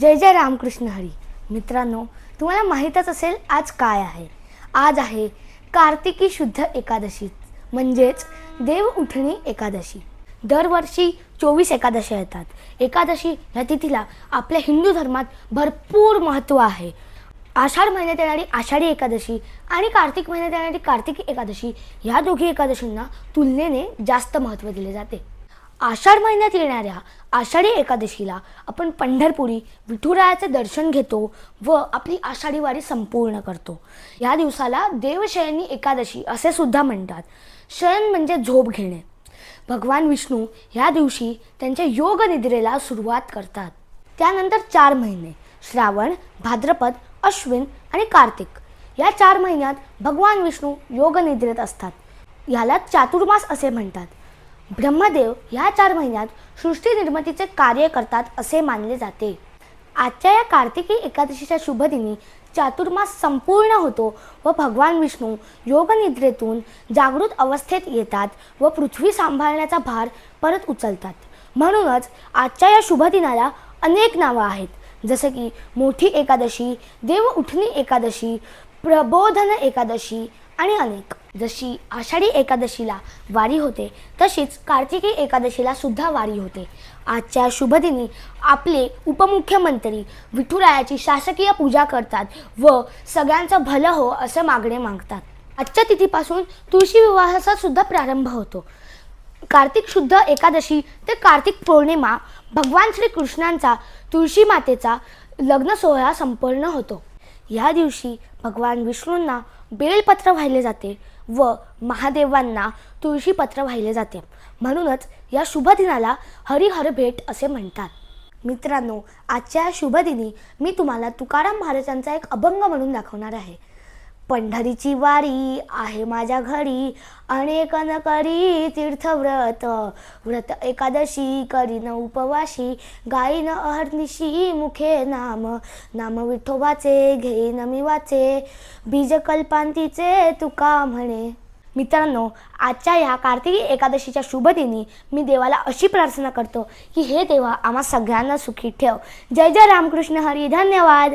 जय जय रामकृष्ण हरी. मित्रांनो तुम्हाला माहीतच असेल आज काय आहे. आज आहे कार्तिकी शुद्ध एकादशी म्हणजेच देव उठणी एकादशी. दरवर्षी चोवीस एकादशी येतात. एकादशी ह्या तिथीला आपल्या हिंदू धर्मात भरपूर महत्त्व आहे. आषाढ महिन्यात येणारी आषाढी एकादशी आणि कार्तिक महिन्यात येणारी कार्तिकी एकादशी ह्या दोघी एकादशींना तुलनेने जास्त महत्त्व दिले जाते. आषाढ महिन्यात येणाऱ्या आषाढी एकादशीला आपण पंढरपुरी विठुरायाचे दर्शन घेतो व आपली आषाढी वारी संपूर्ण करतो. या दिवसाला देवशयनी एकादशी असे सुद्धा म्हणतात. शयन म्हणजे झोप घेणे. भगवान विष्णू ह्या दिवशी त्यांच्या योग निद्रेला सुरुवात करतात. त्यानंतर चार महिने श्रावण भाद्रपद अश्विन आणि कार्तिक. या चार महिन्यात भगवान विष्णू योग निद्रेत असतात. याला चातुर्मास असे म्हणतात. ब्रह्मदेव ह्या चार महिन्यात सृष्टी निर्मितीचे कार्य करतात असे मानले जाते. आजच्या या कार्तिकी एकादशीच्या शुभदिनी चातुर्मास संपूर्ण होतो व भगवान विष्णू योगनिद्रेतून जागृत अवस्थेत येतात व पृथ्वी सांभाळण्याचा भार परत उचलतात. म्हणूनच आजच्या या शुभदिनाला अनेक नावं आहेत. जसे की मोठी एकादशी देव उठणी एकादशी प्रबोधन एकादशी आणि अनेक. जशी आषाढी एकादशीला वारी होते तशीच कार्तिकी एकादशीला सुद्धा वारी होते. आजच्या शुभदिनी आपले उपमुख्यमंत्री विठुरायाची शासकीय पूजा करतात व सगळ्यांचं भलं हो असं मागणे मागतात. आजच्या तिथीपासून तुळशी विवाहाचा सुद्धा प्रारंभ होतो. कार्तिक शुद्ध एकादशी ते कार्तिक पौर्णिमा भगवान श्री कृष्णांचा तुळशी मातेचा लग्न सोहळा संपन्न होतो. या दिवशी भगवान विष्णूंना बेलपत्र वाहिले जाते व महादेवांना तुळशीपत्र वाहिले जाते. म्हणूनच या शुभदिनाला हरिहर भेट असे म्हणतात. मित्रांनो आजच्या शुभदिनी मी तुम्हाला तुकाराम महाराजांचा एक अभंग म्हणून दाखवणार आहे. पंढरीची वारी आहे माझ्या घरी. अनेक न करी तीर्थव्रत व्रत एकादशी करीन उपवाशी. गाईन अहर्निशी मुखे नाम नाम विठोबाचे घेईन मी वाचे. बीजकल्पांतीचे तुका म्हणे. मित्रांनो आजच्या ह्या कार्तिकी एकादशीच्या शुभदिनी मी देवाला अशी प्रार्थना करतो की हे देवा आम्हा सगळ्यांना सुखी ठेव. जय जय रामकृष्ण हरी धन्यवाद.